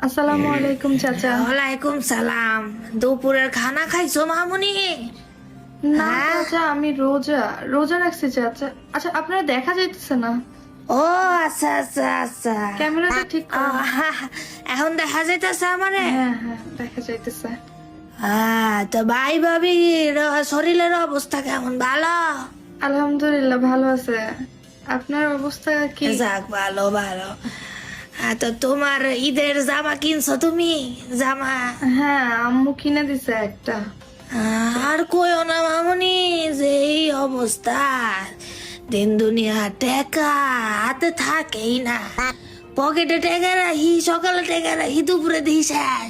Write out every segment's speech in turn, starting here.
আসসালামু আলাইকুম চাচা। ওয়ালাইকুম সালাম। দুপুরের খানা খাইছো মামুনি? না হ্যাঁ? চাচা আমি রোজা। রোজা রাখছি চাচা। আচ্ছা আপনারা দেখা যাইতেছে না? ও আচ্ছা আচ্ছা আচ্ছা। ক্যামেরাটা ঠিক এখন দেখা যাইতেছে আমারে? হ্যাঁ হ্যাঁ দেখা যাইতেছে। আহ, তো ভাই ভাবি শরীরের অবস্থা কেমন ভালো? আলহামদুলিল্লাহ ভালো আছে। আপনার অবস্থা কি? যাক ভালো ভালো। তো তোমার ঈদের জামা কিনছো তুমি? জামা? হ্যাঁ আম্মু কিনে দিছে একটা। আর কইও না মামুনি যে এই অবস্থা। দিন দুনিয়া টেকা হাতে থাকেই না। পকেটে টেকা রাখি সকালে টেকা রাখি দুপুরে দিই শেষ।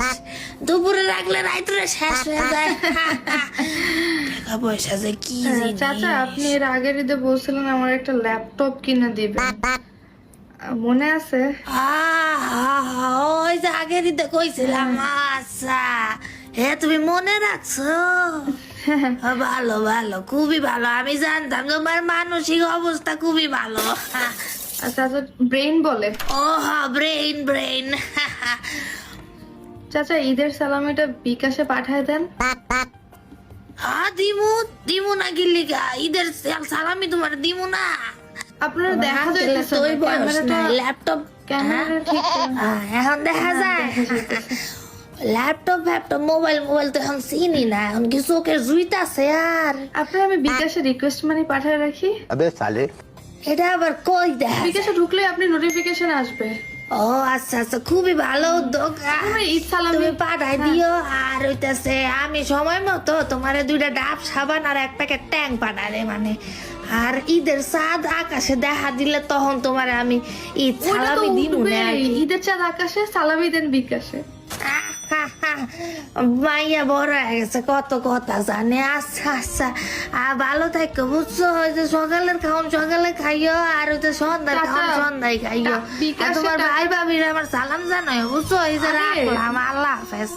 দুপুরে রাখলে রাত্রে শেষ হয়ে যায়। পয়সা যে কি হ্যাঁ, চাচা আপনি এর আগের ঈদে বলছিলেন আমার একটা ল্যাপটপ কিনে দিবেন। মনে আছে? ওই যে আগের ঈদে কইছিলাম আচ্ছা। হে তুমি মনে রাখছো? ভালো ভালো খুবই ভালো। আমি জানতাম তোমার মানসিক অবস্থা খুবই ভালো। আর চাচা ব্রেন বলে। ও ব্রেইন ব্রেইন চাচা ঈদের সালামিটা বিকাশে পাঠায় দেন। হা দিমু দিমু না গিল্লিকা ঈদের সালামি তোমার দিমু না। আপনার দেখা যাইতেছে ওই ক্যামেরাটা ল্যাপটপ হ্যাঁ? হ্যাঁ, এখন দেখা যায়। ল্যাপটপ ল্যাপটপ মোবাইল মোবাইল তো এখন সিনই না এখন কি চোখের জুইতা আছে আর। আপনি আমি বিকাশে রিকোয়েস্ট মানি পাঠায় রাখি? আবে সালে এটা আবার কই দেখা বিকাশে ঢুকলে আপনি নোটিফিকেশন আসবে। ও আচ্ছা আচ্ছা খুবই ভালো উদ্যোগ। তুমি পাঠাই দিও আর হইতাছে আমি সময় মতো তোমার দুইটা ডাব সাবান আর এক প্যাকেট ট্যাং পাঠালে মানে। আর ঈদের চাঁদ আকাশে দেখা দিলে তখন তোমার আমি ঈদ সালামি দিন ঈদের চাঁদ আকাশে সালামি দেন বিকাশে। মাইয়া বড় হয়ে গেছে কত কথা জানে। আচ্ছা আচ্ছা। আর ভালো থাকো বুঝছ? যে সকালের খাওন সকালে খাইও আর যে সন্ধ্যার চাচা, সন্ধ্যায় খাইও। আর তোমার ভাই ভাবির আমার সালাম জানো বুঝছ? এই যে রাখলাম আল্লাহ হাফেজ।